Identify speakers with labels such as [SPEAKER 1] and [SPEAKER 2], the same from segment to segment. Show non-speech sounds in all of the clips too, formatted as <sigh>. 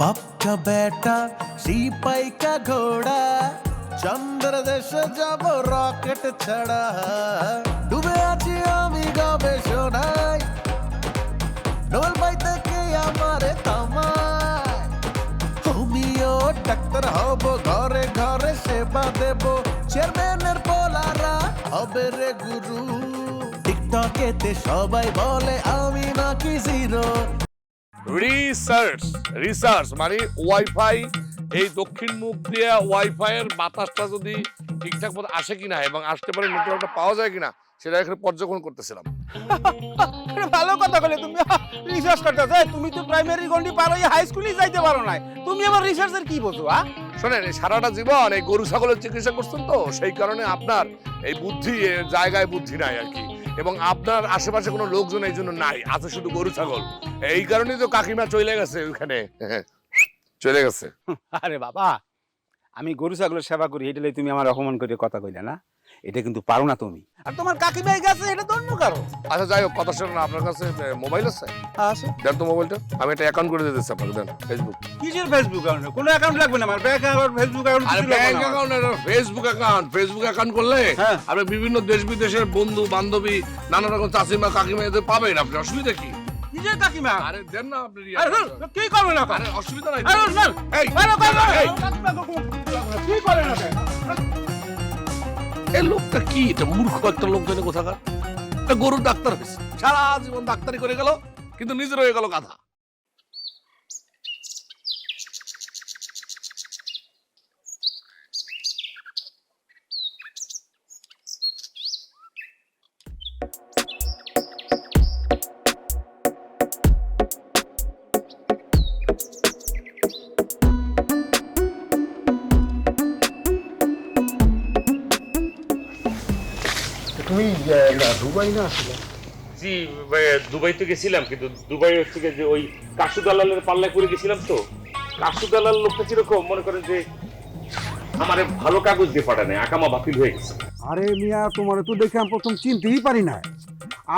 [SPEAKER 1] বাপ কা বেটা সিপাই কা ঘোড়া, চন্দ্র দেশ যাব রকেট ছাড়া। ডুবে আছি আমি গবেষণায় ডোল বাই থেকে আমারে তামায়। তুমিও ডাক্তার হব, ঘরে ঘরে সেবা দেব, চেয়ারম্যানের পোলারা হবে রে গুরু। টিকটকেতে সবাই বলে, আমি নাকি জিরো।
[SPEAKER 2] রিসার্চ রিসার্চ মানে ওয়াইফাই এই দক্ষিণ মুখ দিয়ে ওয়াইফাই এর বাতাসটা যদি ঠিকঠাক মতো আসে কিনা এবং আসতে পারে নেটওয়ার্কটা পাওয়া যায় কিনা সেটা এখানে পর্যবেক্ষণ করতেছিলাম।
[SPEAKER 3] ভালো কথা বলে তুমি। রিসার্চ করতে করতেছো তুমি তো প্রাইমারি গন্ডি পার হয়ে হাই স্কুলে যাইতে পারো না তুমি আবার রিসার্চের কি বোঝো আ?
[SPEAKER 2] শোনেন সারাটা জীবন এই গরু ছাগলের চিকিৎসা করছেন তো সেই কারণে আপনার এই বুদ্ধি জায়গায় বুদ্ধি নাই আর কি। এবং আপনার আশেপাশে কোনো লোকজন এই জন্য নাই, আছে শুধু গরু, ছাগল। এই কারণেই তো কাকিমা চলে গেছে ওইখানে। চলে গেছে।
[SPEAKER 3] আরে বাবা, আমি গরু, ছাগলের সেবা করি এটা তুমি আমার অপমান করে কথা কইলে না? এটা কিন্তু পারো না তুমি। আর তোমার কাকিমাই গেছে এটা তো অন্য কারও।
[SPEAKER 2] আচ্ছা যাই হোক কথা শোনেন আপনার কাছে মোবাইল আছে?
[SPEAKER 3] আছে।
[SPEAKER 2] দেন তো মোবাইলটা আমি একটা অ্যাকাউন্ট করে দিতেছি আপনাকে দেন ফেসবুক
[SPEAKER 3] কিসের ফেসবুক অ্যাকাউন্ট কোনো অ্যাকাউন্ট লাগবে না আমার ব্যাংক অ্যাকাউন্ট ফেসবুক অ্যাকাউন্ট
[SPEAKER 2] আরে bank account facebook account facebook account করলে
[SPEAKER 3] হ্যাঁ।
[SPEAKER 2] আপনি বিভিন্ন দেশ বিদেশের বন্ধু বান্ধবী নানা রকম চাচিমা কাকিমা এদের পাবেন আপনি অসুবিধা কি?
[SPEAKER 3] কাকিমা?
[SPEAKER 2] আরে দেন না আপনি
[SPEAKER 3] আরে কি করবে না
[SPEAKER 2] আরে অসুবিধা নাই
[SPEAKER 3] আরে না
[SPEAKER 2] এই
[SPEAKER 3] আরে কি করে না
[SPEAKER 2] এই লোকটা কি? এটা মূর্খ একটা লোক জানে কোথাকার গরুর ডাক্তার হয়েছে। সারা জীবন ডাক্তারি করে গেল, কিন্তু নিজের হয়ে গেল গাধা।
[SPEAKER 4] তুমি দুবাই না আসলে?
[SPEAKER 5] জি ভাই, দুবাইতে গেছিলাম কিন্তু দুবাই হচ্ছে যে ওই কাশু দালালের পাল্লায় করে গেছিলাম তো। কাশু দালাল লোকটা কীরকম? মনে করেন যে আমার ভালো কাগজ দিয়ে পাঠানে আকামা বাতিল হয়ে গেছে।
[SPEAKER 4] আরে মিয়া তোমার তো দেখে আমি প্রথম চিনতেই পারি না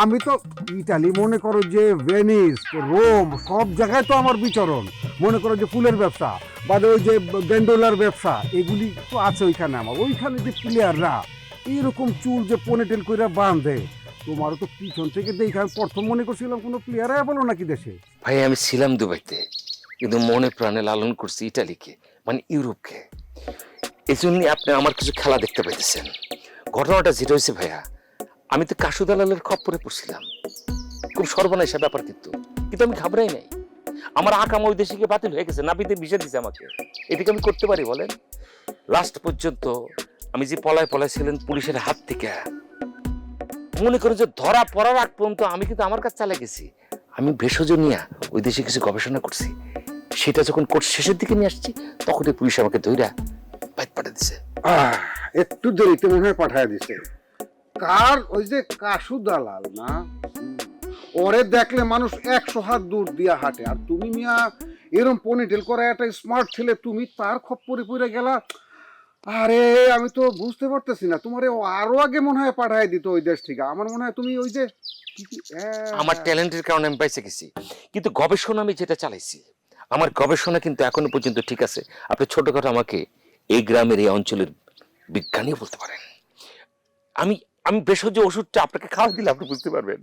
[SPEAKER 4] আমি তো ইটালি মনে করো যে ভেনিস রোম সব জায়গায় তো আমার বিচরণ। মনে করো যে ফুলের ব্যবসা বা ওই যে গেন্ডোলার ব্যবসা এগুলি তো আছে ওইখানে আমার। ওইখানে যে প্লেয়াররা এইরকম চুল যে পনেটেল করে বাঁধে, তোমারও তো পিছন থেকে দেখে আমি প্রথম মনে করছিলাম কোনো প্লেয়ারই বলো নাকি দেশে।
[SPEAKER 6] ভাই, আমি ছিলাম দুবাইতে, কিন্তু মনে প্রাণে লালন করছি ইটালিকে মানে ইউরোপকে। এই আপনি আমার কিছু খেলা দেখতে পাইতেছেন। ঘটনাটা যেটা হয়েছে ভাইয়া, আমি তো কাশু দালালের খপ্পরে পড়ছিলাম। খুব সর্বনাশা ব্যাপার কিন্তু কিন্তু আমি ঘাবড়াই নাই। আমার আকাম ওই দেশে গিয়ে বাতিল হয়ে গেছে নাপিতে বিষে দিছে আমাকে। এদিকে আমি করতে পারি বলেন? লাস্ট পর্যন্ত আমি যে পলায় পলায় ছিলেন পুলিশের হাত থেকে। মনে করেন যে ধরা পড়ার আগ পর্যন্ত আমি কিন্তু আমার কাছে চালে গেছি। আমি ভেষজ নিয়ে ওই দেশে কিছু গবেষণা করছি। সেটা যখন কোর্স শেষের দিকে নিয়ে আসছি, তখনই পুলিশ আমাকে ধইরা বাইক পাঠিয়ে দিছে।
[SPEAKER 4] একটু দেরিতে মনে হয় পাঠায় দিছে। কার? ওই যে কাশু দালাল না? ওরে দেখলে মানুষ একশো হাত দূর দিয়া হাঁটে। আর তুমি মিয়া, এরম পনিটেল করা একটা স্মার্ট ছেলে, তুমি তার খপ্পরে পড়ে গেলা। আরে আমি তো বুঝতে পারতেছি না। তোমার আরও আগে মনে হয় পাঠায় দিত ওই দেশ থেকে। আমার মনে হয় তুমি ওই যে আহ,
[SPEAKER 6] আমার ট্যালেন্টের কারণে আমি পাইছে গেছি। কিন্তু গবেষণা আমি যেটা চালাইছি আমার গবেষণা কিন্তু এখনও পর্যন্ত ঠিক আছে। আপনি ছোটখাটো আমাকে এই গ্রামের এই অঞ্চলের বিজ্ঞানী বলতে পারেন। আমি আমি ভেষজ ওষুধটা আপনাকে খাওয়া দিলে আপনি বুঝতে পারবেন।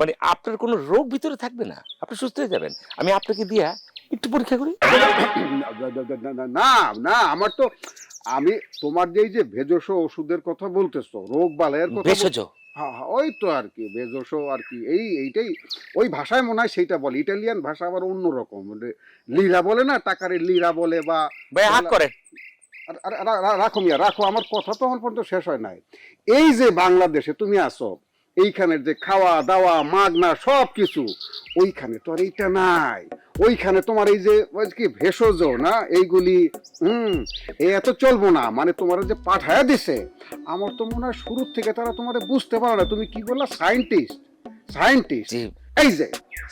[SPEAKER 6] মানে আপনার কোনো রোগ ভিতরে থাকবে না। আপনি সুস্থ হয়ে যাবেন। আমি আপনাকে দিয়া একটু পরীক্ষা করি।
[SPEAKER 4] না না আমার তো আমি তোমার যেই এই যে ভেজস ওষুধের কথা বলতেছো রোগ বালাইয়ের কথা
[SPEAKER 6] ভেষজ?
[SPEAKER 4] হ্যাঁ, হ্যাঁ, ওই তো আর কি ভেজস আর কি এই এইটাই ওই ভাষায় মনে হয় সেইটা বলে ইটালিয়ান ভাষা আবার অন্যরকম মানে লিরা বলে না টাকারে লিরা বলে বা
[SPEAKER 6] ভাই হাত
[SPEAKER 4] করে। রাখো মিয়া রাখো আমার কথা তো এখন পর্যন্ত শেষ হয় নাই। এই যে বাংলাদেশে তুমি আসো এইখানের যে খাওয়া দাওয়া মাগনা সব কিছু ওইখানে তো আর এইটা নাই। ওইখানে তোমার এই যে কি ভেষজ না এইগুলি হুম এ এত চলবো না। মানে তোমার যে পাঠায়া দিছে আমার তো মনে হয় শুরু থেকে তারা তোমার বুঝতে পারো না। তুমি কি বললা? সায়েন্টিস্ট। সায়েন্টিস্ট। এই যে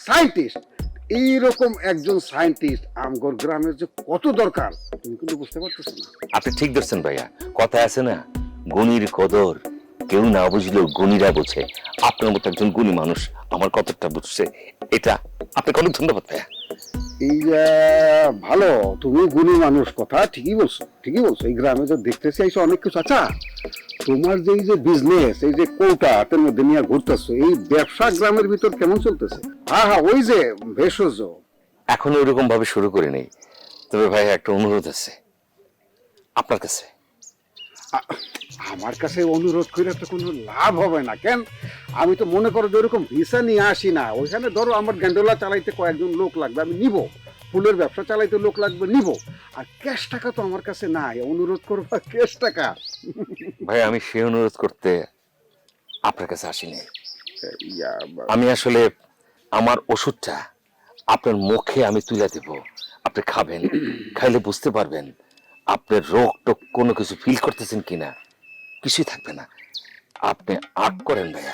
[SPEAKER 4] সায়েন্টিস্ট। এইরকম একজন সায়েন্টিস্ট আমগর গ্রামের যে কত দরকার তুমি কিন্তু বুঝতে পারতেছো না।
[SPEAKER 6] আপনি ঠিক ধরছেন ভাইয়া। কথা আছে না গুণীর কদর। কেউ না বুঝলেও গুণীরা বোঝে। আপনার মতো একজন গুণী মানুষ আমার কতটা বুঝছে এটা আপনাকে অনেক ধন্যবাদ ভাইয়া।
[SPEAKER 4] এই ভালো তুমি গুণী মানুষ কথা ঠিকই বলছো ঠিকই বলছো। এই গ্রামে যে দেখতেছি এইসব অনেক কিছু আচ্ছা তোমার যে এই যে বিজনেস এই যে কোটা তার মধ্যে নিয়ে ঘুরতেছো এই ব্যবসা গ্রামের ভিতর কেমন চলতেছে? হ্যাঁ হ্যাঁ ওই যে ভেষজ।
[SPEAKER 6] এখন ওইরকম ভাবে শুরু করে নেই তবে ভাই একটা অনুরোধ আছে আপনার কাছে।
[SPEAKER 4] আমার কাছে অনুরোধ করে তো কোনো লাভ হবে না কেন? আমি তো মনে করো যে ওরকম ভিসা নিয়ে আসি না ওইখানে ধরো আমার গ্যান্ডোলা চালাইতে কয়েকজন লোক লাগবে আমি নিব। ফুলের ব্যবসা চালাইতে লোক লাগবে নিব। আর ক্যাশ টাকা তো আমার কাছে নাই অনুরোধ করব ক্যাশ টাকা।
[SPEAKER 6] ভাই আমি সেই অনুরোধ করতে আপনার কাছে আসিনি। আমি আসলে আমার ওষুধটা আপনার মুখে আমি তুলে দেব। আপনি খাবেন খাইলে বুঝতে পারবেন আপনার রোগ টোগ কোনো কিছু ফিল করতেছেন কিনা? কিছুই থাকবে না। আপনি আট করেন ভাইয়া।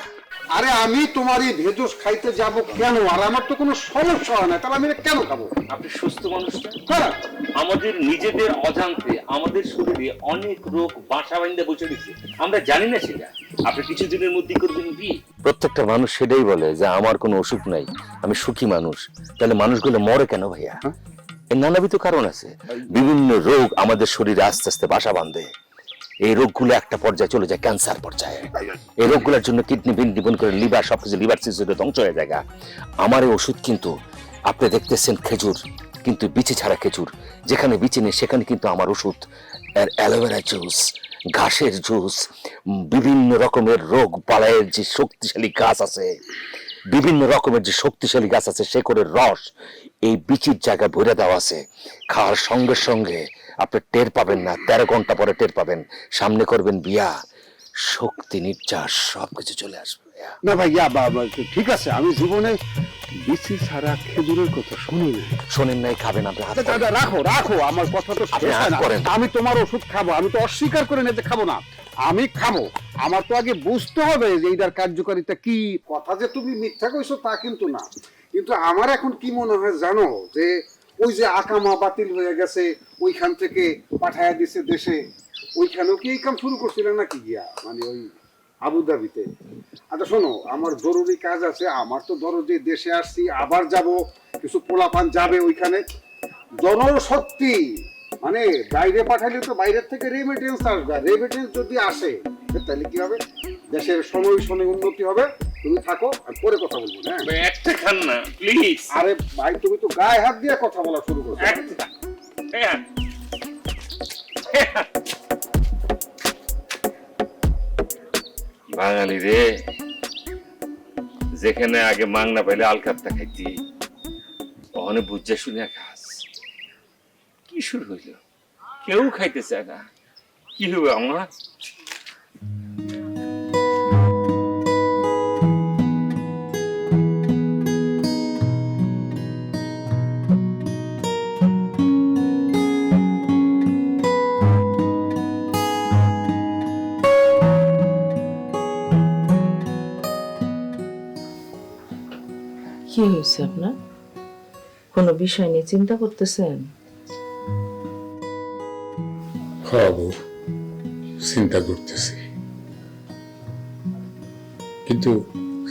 [SPEAKER 4] আরে আমি তোমার এই ভেজস খাইতে যাব কেন? আর আমার তো কোনো সমস্যা হয় না। তাহলে আমি এটা কেন খাব?
[SPEAKER 5] আপনি সুস্থ মানুষটা।
[SPEAKER 4] হ্যাঁ।
[SPEAKER 5] আমাদের নিজেদের অজান্তে আমাদের শরীরে অনেক রোগ বাসা বান্ধে বসে গেছে আমরা জানি না সেটা। আপনি কিছুদিনের মধ্যেই করবেন বিয়ে
[SPEAKER 6] প্রত্যেকটা মানুষ সেটাই বলে যে আমার কোনো অসুখ নাই। আমি সুখী মানুষ। তাহলে মানুষগুলো মরে কেন ভাইয়া? এর নানাবিধ কারণ আছে। বিভিন্ন রোগ আমাদের শরীরে আস্তে আস্তে বাসা বাঁধে। এই রোগগুলো একটা পর্যায়ে চলে যায়, ক্যান্সার পর্যায়ে। এই রোগগুলোর জন্য কিডনি বিন ডিবন করে লিভার, সবকিছু লিভার সিস্টেমে ধ্বংস হয়ে যায় আমার এই ওষুধ কিন্তু আপনি দেখতেছেন খেজুর, কিন্তু বিচি ছাড়া খেজুর। যেখানে বিচি নেই, সেখানে কিন্তু আমার ওষুধ, এর অ্যালোভেরা জুস, ঘাসের জুস, বিভিন্ন রকমের রোগ বালাইয়ের যে শক্তিশালী গাছ আছে, বিভিন্ন রকমের যে শক্তিশালী গাছ আছে, শেকড়ের রস এই বিচির জায়গায় ভরে দেওয়া আছে। খাওয়ার সঙ্গে সঙ্গে আপনি টের পাবেন না তেরো ঘণ্টা পরে টের পাবেন। সামনে করবেন বিয়া শক্তি নির্যাস সবকিছু চলে আসবে।
[SPEAKER 4] না ভাইয়া বাবা ঠিক আছে আমি জীবনে বিচি ছাড়া খেজুরের কথা শুনি না
[SPEAKER 6] শোনেন নাই খাবেন আপনি হাত
[SPEAKER 4] দাদা রাখো রাখো আমার কথা তো
[SPEAKER 6] আপনি হাত করেন।
[SPEAKER 4] আমি তোমার ওষুধ খাব আমি তো অস্বীকার করে নিতে খাব না। আমি খাব। আমার তো আগে বুঝতে হবে যে এইটার কার্যকারিতা কি। কথা যে তুমি মিথ্যা কইছো তা কিন্তু না। কিন্তু আমার এখন কি মনে হয় জানো? যে ওই যে আকামা বাতিল হয়ে গেছে, ওইখান থেকে পাঠায়া দিছে দেশে, ওইখানেও কি এই কাম শুরু করছিলেন নাকি গিয়া? মানে ওই আবুধাবিতে আচ্ছা শোনো, আমার জরুরি কাজ আছে, আমার তো ধরো যে দেশে আসছি, আবার যাব, কিছু পোলাপান যাবে ওইখানে। জনশক্তি মানে বাইরে পাঠালে তো বাইরের থেকে রেমিটেন্স আসবে রেমিটেন্স যদি আসে, তাহলে কি হবে? দেশের সময় সময় উন্নতি হবে। তুমি থাকো আর পরে কথা বলব হ্যাঁ?
[SPEAKER 5] একটা খান না প্লিজ
[SPEAKER 4] আরে ভাই তুমি তো গায়ে হাত দিয়ে কথা বলা শুরু
[SPEAKER 5] হ্যাঁ বাঙালি রে যেখানে আগে মাংনা পাইলে আল আলকাপটা খাইতি ওখানে বুঝা শুনে খাস। কি শুরু হইল? কেউ খাইতে চায় না। কি হবে আমার
[SPEAKER 7] কি হয়েছে আপনার? কোনো বিষয় নিয়ে চিন্তা করতেছেন?
[SPEAKER 8] খাওয়াবো চিন্তা করতেছি। কিন্তু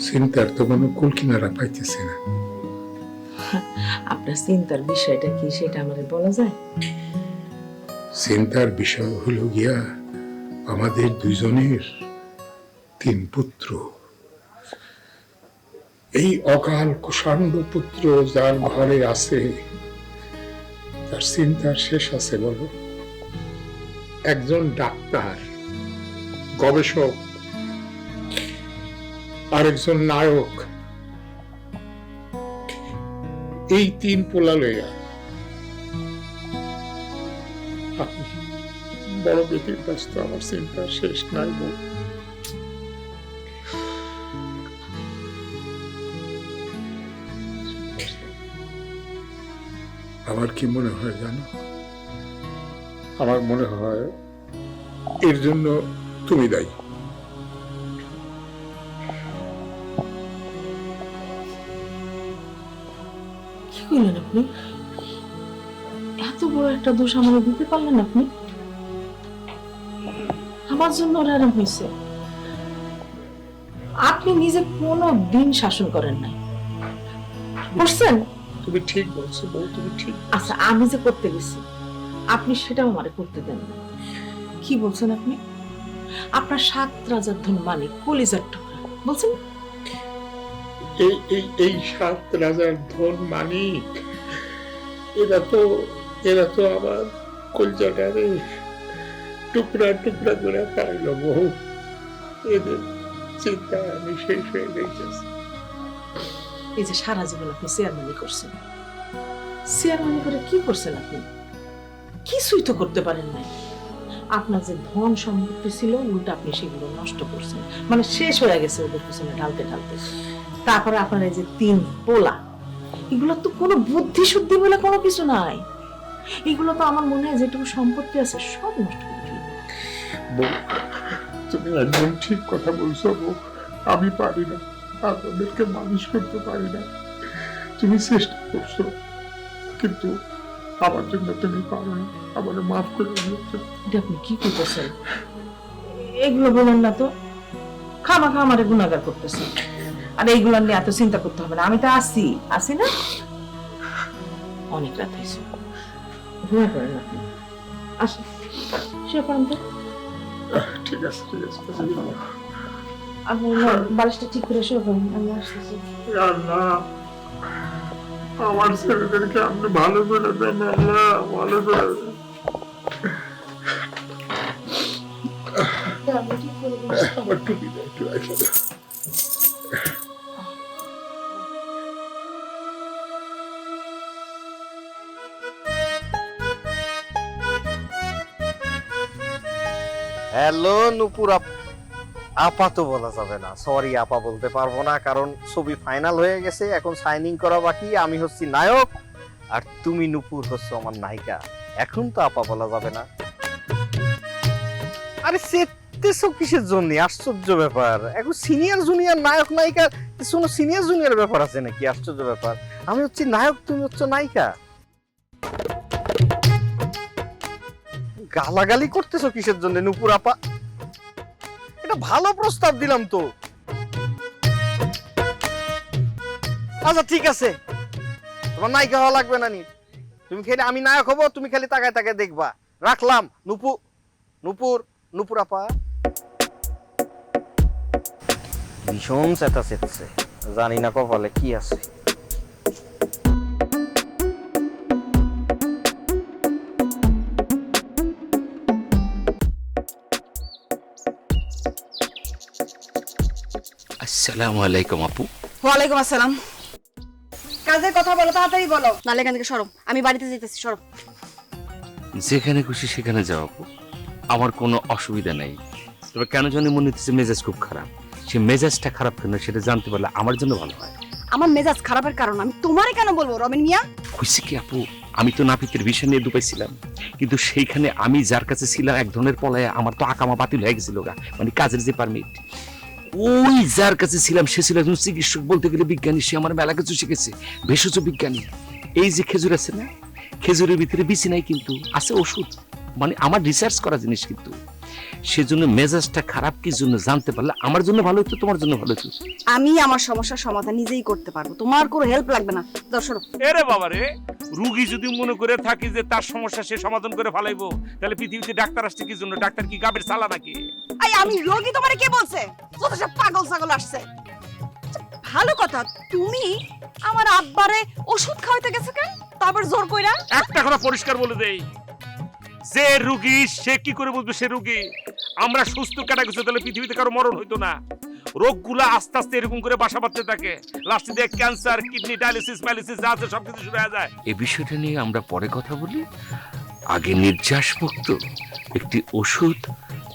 [SPEAKER 8] চিন্তার তো কোনো কুল কিনারা পাইতেছি না।
[SPEAKER 7] আপনার চিন্তার বিষয়টা কি সেটা আমাদের বলা যায়?
[SPEAKER 8] চিন্তার বিষয় হলো গিয়া আমাদের দুইজনের তিন পুত্র। এই অকাল কুষাণ্ড পুত্র যার ঘরে আছে, তার চিন্তার শেষ আছে বলো। একজন ডাক্তার, গবেষক, আরেকজন নায়ক। এই তিন পোলা লইয়া আমি বড় বেটির ব্যস্ত, আমার চিন্তার শেষ নাই বউ। আমার কি মনে হয় জানো? আমার মনে হয় এর জন্য তুমি দায়ী।
[SPEAKER 7] কি করলেন আপনি? এত বড় একটা দোষ আমাকে দিতে পারলেন আপনি? আমার জন্য ওর আরাম হয়েছে। আপনি নিজে কোনো দিন শাসন করেন নাই। করছেন?
[SPEAKER 8] তুমি ঠিক বলছো বউ তুমি ঠিক
[SPEAKER 7] আচ্ছা আমি যে করতে গেছি আপনি সেটাও আমারে করতে দেন না। কি বলছেন আপনি? আপনার সাত রাজার ধন মানে কলিজার টুকরা বলছেন?
[SPEAKER 8] এই এই এই সাত রাজার ধন মানিক এরা তো এরা তো আমার কলজাটারে টুকরা টুকরা করে খাইল বহু এদের চিন্তা আমি শেষ হয়ে গেছি।
[SPEAKER 7] এই যে সারা জীবন আপনি চেয়ারম্যানই করছেন। চেয়ারম্যানি করে কি করছেন আপনি? কিছুই তো করতে পারেন নাই। আপনার যে ধন সম্পত্তি ছিল, উল্টা আপনি সেগুলো নষ্ট করছেন। মানে শেষ হয়ে গেছে ওদের পিছনে ঢালতে ঢালতে। তারপরে আপনার এই যে তিন পোলা, এগুলো তো কোনো বুদ্ধি শুদ্ধি বলে কোনো কিছু নাই। এগুলো তো আমার মনে হয় যেটুকু সম্পত্তি আছে, সব নষ্ট
[SPEAKER 8] তুমি একদম ঠিক কথা বলছো আমি পারি না। আপনাদেরকে মানুষ করতে পারি না। তুমি চেষ্টা করছ কিন্তু আমার জন্য তুমি পারো না। আমার মাফ করে দিয়েছ
[SPEAKER 7] এটা আপনি কি করতেছেন? এগুলো বলেন না তো। খামা খামারে গুণাগার করতেছেন আর এইগুলো নিয়ে এত চিন্তা করতে হবে না। আমি তো আসি আসি না? অনেক রাত হয়েছে। ঘুমায় পড়েন আপনি। আসেন। শুয়ে পড়েন তো।
[SPEAKER 8] ঠিক আছে ঠিক আছে।
[SPEAKER 7] আপনি না, বালিশটা ঠিক করে শুয়ে পড়েন আমি আসতেছি।
[SPEAKER 8] আল্লাহ আমার ছেলেদেরকে আপনি ভালো করে দেন আল্লাহ ভালো করে আমার টুপিটা একটু রাখো
[SPEAKER 9] হ্যালো নুপুর আপ- আপা তো বলা যাবে না। সরি আপা বলতে পারব না, কারণ ছবি ফাইনাল হয়ে গেছে, এখন সাইনিং করা বাকি, আমি হচ্ছি নায়ক, আর তুমি নুপুর হচ্ছ আমার নায়িকা। এখন তো আপা বলা যাবে না। আরে সেতেছো কিসের জন্য? আশ্চর্য ব্যাপার। এখন সিনিয়র জুনিয়র নায়ক, নায়িকা কোনো সিনিয়র জুনিয়র ব্যাপার আছে নাকি? আশ্চর্য ব্যাপার। আমি হচ্ছি নায়ক, তুমি হচ্ছ নায়িকা। গালাগালি করতেছো কিসের জন্য নুপুর আপা? এটা ভালো প্রস্তাব দিলাম তো। আচ্ছা ঠিক আছে। তোমার নায়িকা হওয়া লাগবে না নি। তুমি খালি, আমি নায়ক হব, তুমি খালি তাকায় তাকায় দেখবা। রাখলাম, নুপু। নুপুর নুপুর আপা। ভীষণ চেতা চেতছে জানি না কপালে কি আছে।
[SPEAKER 6] আসসালামু আলাইকুম আপু।
[SPEAKER 10] ওয়ালাইকুম আসসালাম। কাজের কথা বলো তাড়াতাড়ি বলো। নালে এখান থেকে সরো আমি বাড়িতে যেতেছি সরো।
[SPEAKER 6] যেখানে খুশি সেখানে যাও আপু। আমার কোনো অসুবিধা নেই। তবে কেন জানি মনে হচ্ছে মেজাজ খুব খারাপ। সে মেজাজটা খারাপ কেন সেটা জানতে পারলে আমার জন্য ভালো হয়।
[SPEAKER 10] আমার মেজাজ খারাপের কারণ আমি তোমারে কেন বলব রবিন মিয়া?
[SPEAKER 6] হয়েছে কি আপু আমি তো নাপিতের বিষয় নিয়ে দুপাইছিলাম কিন্তু সেইখানে আমি যার কাছে ছিলাম এক ধরনের পলায় আমার তো আকামা বাতিল হয়ে গেছিল গা মানে কাজের যে পারমিট ওই যার কাছে ছিলাম সে ছিল একজন চিকিৎসক বলতে গেলে বিজ্ঞানী সে আমার মেলা কিছু শিখেছে ভেষজ বিজ্ঞানী। এই যে খেজুর আছে না খেজুরের ভিতরে বিচি নাই কিন্তু আছে ওষুধ। মানে আমার রিসার্চ করা জিনিস কিন্তু। সেজন্য মেজাজটা খারাপ কি জন্য জানতে পারলে? আমার জন্য ভালো হতো তোমার জন্য ভালো হতো
[SPEAKER 10] আমি আমার সমস্যার সমাধান নিজেই করতে পারব। তোমার কোনো হেল্প লাগবে না। সরো।
[SPEAKER 5] এরে বাবা রে রুগী যদি মনে করে থাকি যে তার সমস্যা সে সমাধান করে ফেলাইবো তাহলে পৃথিবীতে ডাক্তার আসছে কি জন্য? ডাক্তার কি গাবের চালা নাকি?
[SPEAKER 10] আই আমি রোগী তোমারে কে বলছে? কত সব পাগল ছাগল আসছে। ভালো কথা তুমি আমার আব্বারে ওষুধ খাওয়াইতে গেছে কেন? তারপর জোর কইরা?
[SPEAKER 5] একটা কথা পরিষ্কার বলে দেই। যে রুগী সে কি করে বুঝবে সে রুগী? আমরা সুস্থ কাটা গেছে তাহলে পৃথিবীতে কারও মরণ হইতো না। রোগগুলা আস্তে আস্তে এরকম করে বাসা বাঁধতে থাকে। লাস্টে দিয়ে ক্যান্সার কিডনি ডায়ালিসিস প্যালিসিস যা আছে সবকিছু শুরু হয়ে যায়।
[SPEAKER 6] এই বিষয়টা নিয়ে আমরা পরে কথা বলি। আগে নির্যাস মুক্ত একটি ওষুধ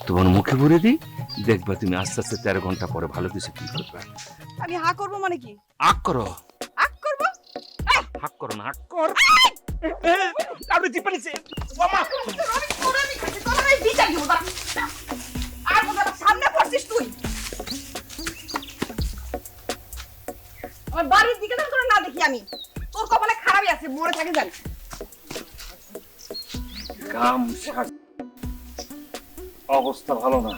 [SPEAKER 6] তোমার মুখে ভরে দিই? দেখবা তুমি আস্তে আস্তে তেরো ঘণ্টা পরে ভালো কিছু ফিল করবে।
[SPEAKER 10] আমি হা করব মানে কি?
[SPEAKER 6] আক করো।
[SPEAKER 10] আক করব?
[SPEAKER 5] হাক করো না হাক কর। আপনি চিপা নিছে মামা
[SPEAKER 10] আর বোধহয় সামনে পড়ছিস তুই। আমার বাড়ির দিকে যেন তোরা না দেখি আমি। তোর কপালে খারাপই আছে মরে থাকে জানি
[SPEAKER 5] কাম শাক অবস্থা ভালো না।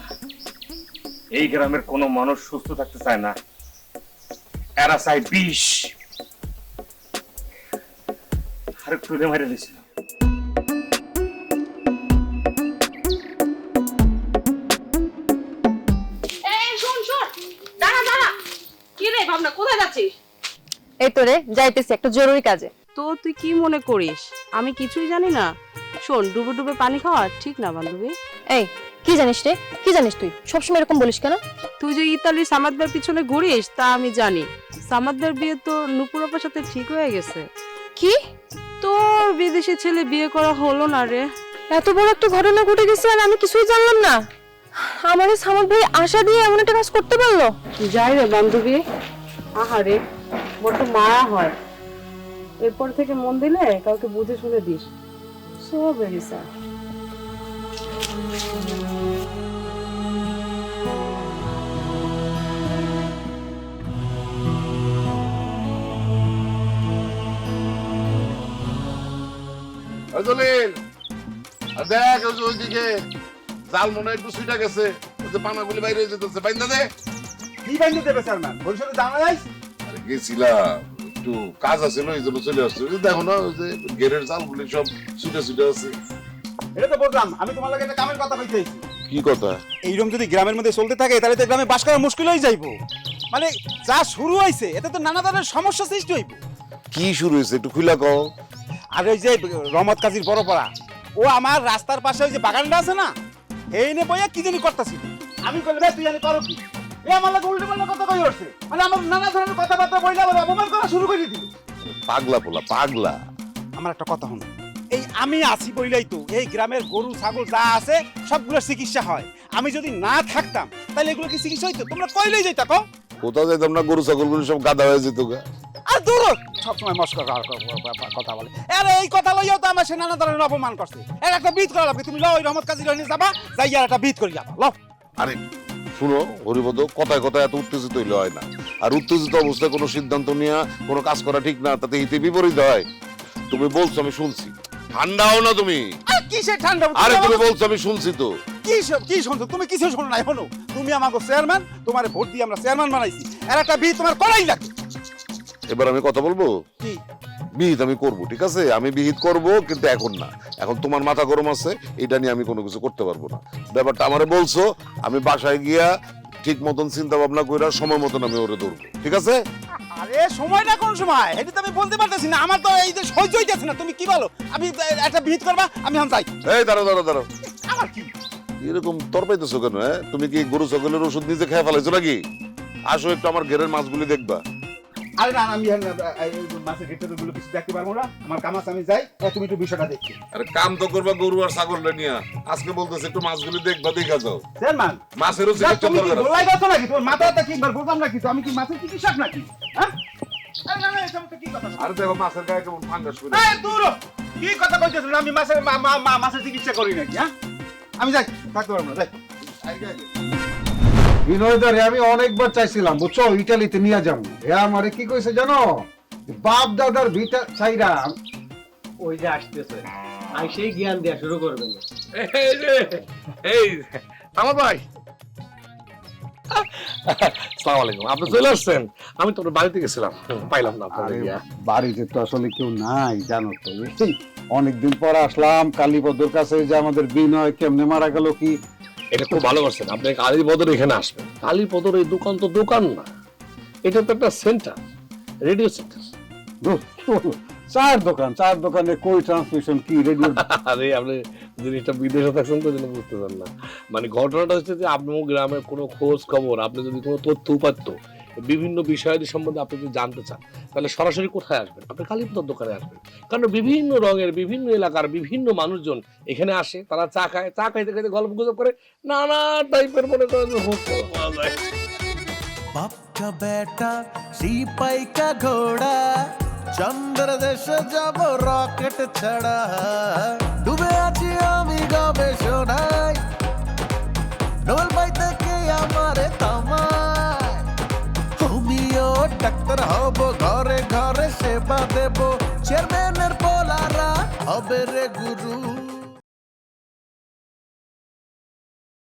[SPEAKER 5] এই গ্রামের কোনো মানুষ সুস্থ থাকতে চায় না। এরা চায় বিষ।
[SPEAKER 6] আরে টুলে মারে দিছিল
[SPEAKER 11] এই শোন শোন। দাঁড়া দাঁড়া। কি রে ভাবনা কোথায় যাচ্ছিস?
[SPEAKER 10] এই তো রে যাইতেছি একটা জরুরি কাজে।
[SPEAKER 12] তো তুই কি মনে করিস? আমি কিছুই জানি না। শোন ডুবে ডুবে পানি খাওয়া ঠিক না বান্ধবী?
[SPEAKER 10] এই কি জানিস রে? কি জানিস তুই? সবসময় এরকম বলিস কেন?
[SPEAKER 12] তুই যে ইতালির সামাদদের পিছনে ঘুরিস তা আমি জানি। সামাদদের বিয়ে তো নুপুর আপার সাথে ঠিক হয়ে গেছে।
[SPEAKER 10] কি?
[SPEAKER 12] তোর বিদেশি ছেলে বিয়ে করা হলো না রে।
[SPEAKER 10] এত বড় একটা ঘটনা ঘটে গেছে আর আমি কিছুই জানলাম না। আমার সামদ ভাই আশা দিয়ে এমন একটা কাজ করতে পারল?
[SPEAKER 12] যাই রে বান্ধবী। আহারে বড্ড মায়া হয়। এরপর থেকে মন দিলে কাউকে বুঝে শুনে দিস। সো ভেরি স্যার
[SPEAKER 4] ওই দলিল, আর দেখ ওইদিকে জাল মনে একটু সুইটা গেছে ওই যে পানাগুলি বাইরে যেতেছে বাইন্দা দে।
[SPEAKER 3] কি বাইন্দে দেবে চেয়ারম্যান ভবিষ্যতে জানা যাইস
[SPEAKER 4] আরে গেছিলাম একটু কাজ আছে না এই জন্য চলে আসছে। দেখো না ওই যে গেরের জালগুলি সব সুইটা সুইটা আছে।
[SPEAKER 3] এটা তো বললাম আমি তোমার লাগে একটা কামের কথা কইতেছি।
[SPEAKER 4] কি কথা?
[SPEAKER 3] এইরকম যদি গ্রামের মধ্যে চলতে থাকে তাহলে তো গ্রামে বাস করা মুশকিল হয়ে যাইবো। মানে যা শুরু হয়েছে এতে তো নানা ধরনের সমস্যা সৃষ্টি হইব।
[SPEAKER 4] কি শুরু হয়েছে একটু খুলা কও।
[SPEAKER 3] আর ওই যে রহমত কাজীর বড় পড়া ও আমার রাস্তার পাশে ওই যে বাগানটা আছে না এই নে বইয়া কি জানি করতেছিল। আমি কইলে ভাই তুই জানি করো কি? এ আমার লাগে উল্টো পাল্টা কথা কই উঠছে? মানে আমার নানা ধরনের কথাবার্তা বইলা বলে অপমান করা শুরু করে দিল।
[SPEAKER 4] পাগলা পোলা পাগলা।
[SPEAKER 3] আমার একটা কথা শুনো এই আমি আছি বইলাই তো এই গ্রামের গরু ছাগল যা আছে সবগুলোর চিকিৎসা হয়। আমি যদি না থাকতাম তাহলে এগুলো কি চিকিৎসা হইতো? তোমরা কইলেই যাইতা কো
[SPEAKER 4] কোথাও যাইতাম না গরু ছাগলগুলি সব গাদা হয়ে যেত গা।
[SPEAKER 3] আর দূর। সবসময় মস্কর কথা বলে। আরে এই কথা লইয়াও তো আমার সে নানা ধরনের অপমান করছে। এর একটা বিদ করা লাগবে। তুমি লও ওই রহমত কাজী লইনে যাবা যাই আর একটা বিদ করি যাবা লও।
[SPEAKER 4] আরে শুনো হরিপদ কথায় কথায় এত উত্তেজিত হইলে হয় না। আর উত্তেজিত অবস্থায় কোনো সিদ্ধান্ত নিয়ে কোনো কাজ করা ঠিক না তাতে হিতে বিপরীত হয়। তুমি বলছো আমি শুনছি। ঠান্ডা হও না তুমি?
[SPEAKER 3] আর কিসের ঠান্ডা?
[SPEAKER 4] আরে তুমি বলছো আমি শুনছি তো।
[SPEAKER 3] কি সব- কি শুনছো? তুমি কিছু শোনো নাই শোনো। তুমি আমাকে চেয়ারম্যান তোমার ভোট দিয়ে আমরা চেয়ারম্যান বানাইছি। এর একটা বিদ তোমার করাই লাগবে।
[SPEAKER 4] এবার আমি কথা বলব?
[SPEAKER 3] কি?
[SPEAKER 4] বিহিত আমি করব ঠিক আছে? আমি বিহিত করব কিন্তু এখন না। এখন তোমার মাথা গরম আছে এটা নিয়ে আমি কোনো কিছু করতে পারব না। ব্যাপারটা আমারে বলছো আমি বাসায় গিয়া ঠিক মতন চিন্তা ভাবনা কইরা সময় মতন আমি ওরে ধরবো ঠিক আছে?
[SPEAKER 3] আরে সময়টা কোন সময়? এটা তো আমি বলতে পারতেছি না। আমার তো এই যে সহ্য হইতেছে না। তুমি কি বলো? আমি একটা বিহিত করবা আমি এখন যাই।
[SPEAKER 4] এই দাঁড়ো দাঁড়ো দাঁড়ো
[SPEAKER 3] আমার কি?
[SPEAKER 4] এরকম তর পাইতেছো কেন হ্যাঁ? তুমি কি গরু ছাগলের ওষুধ নিজে খেয়ে ফেলাইছো নাকি? আসো একটু আমার ঘেরের মাছগুলি দেখবা।
[SPEAKER 3] আরে না আমি আর মাছের ক্ষেত্রে গুলো কিছু দেখতে পারব না। আমার কাম আছে আমি যাই তুমি একটু বিষয়টা দেখছি
[SPEAKER 4] আরে কাম তো করবা গরু আর ছাগল নিয়ে আজকে বলতেছে একটু মাছগুলি দেখবা দেখা যাও।
[SPEAKER 3] চেয়ারম্যান
[SPEAKER 4] মাছেরও
[SPEAKER 3] যা,
[SPEAKER 4] চিকিৎসা
[SPEAKER 3] তুমি কি নাকি? তোমার মাথাটা কি? একবার বলতাম নাকি আমি কি মাছের চিকিৎসক নাকি? হ্যাঁ? আরে
[SPEAKER 4] দেখো মাছের গায়ে কেমন ফাঙ্গাস করে
[SPEAKER 3] দূর কি কথা কইতেছ? আমি মাছের মাছের চিকিৎসা করি নাকি হ্যাঁ? আমি যাই থাকতে পারব না যাই।
[SPEAKER 13] বিনয়দারে আমি অনেকবার চাইছিলাম বুঝছ? ইটালিতে নিয়ে যাব। হে আমারে কি কইছে জানো? বাপ দাদার ভিটা চাইরা
[SPEAKER 14] ওই যে আসতেছে। আইসেই জ্ঞান দেওয়া শুরু করবেন
[SPEAKER 4] এই যে এই আমার ভাই।
[SPEAKER 2] সালাম আলাইকুম। আপনি চলে আসছেন? আমি তো বাড়িতে গেছিলাম। পাইলাম না আপনাদের
[SPEAKER 13] বাড়িতে তো আসলে কেউ নাই জানো তো। অনেকদিন পর আসলাম কালীপদর কাছে যে আমাদের বিনয় কেমনে মারা গেল কি
[SPEAKER 2] এটা খুব ভালোবাসেন। করছেন আপনি কালী পদর এখানে আসবেন। কালী পদর এই দোকান তো দোকান না। এটা তো একটা সেন্টার রেডিও সেন্টার
[SPEAKER 13] চার দোকান চার দোকানে কই ট্রান্সমিশন কি রেডিও <laughs>
[SPEAKER 2] আরে আপনি জিনিসটা বিদেশে থাকছেন তো জন্য পারেন না। মানে ঘটনাটা হচ্ছে যে আপনার গ্রামের কোনো খোঁজ খবর আপনি যদি কোনো তথ্য উপাত্য বিভিন্ন বিষয়াদি সম্বন্ধে আপনি যদি জানতে চান, তাহলে সরাসরি কোথায় আসবেন? আপনি কালীপদর দোকানে আসবেন। কারণ বিভিন্ন রঙের, বিভিন্ন এলাকার বিভিন্ন মানুষজন এখানে আসে, তারা চা খায়, চা খাইতে খাইতে গল্প গুজব করে, নানা টাইপের মনে করেন যে হোস্ট পাওয়া যায়
[SPEAKER 1] বাপ কা বেটা, সিপাই ঘোড়া, চন্দ্র দেশে যাব, রকেট ছাড়া। ডুবে আছি আমি গবেষণায়। ডোল পাইতে ডাক্তার হব ঘরে ঘরে সেবা দেব। চেয়ারম্যানের পোলারা হবে রে গুরু।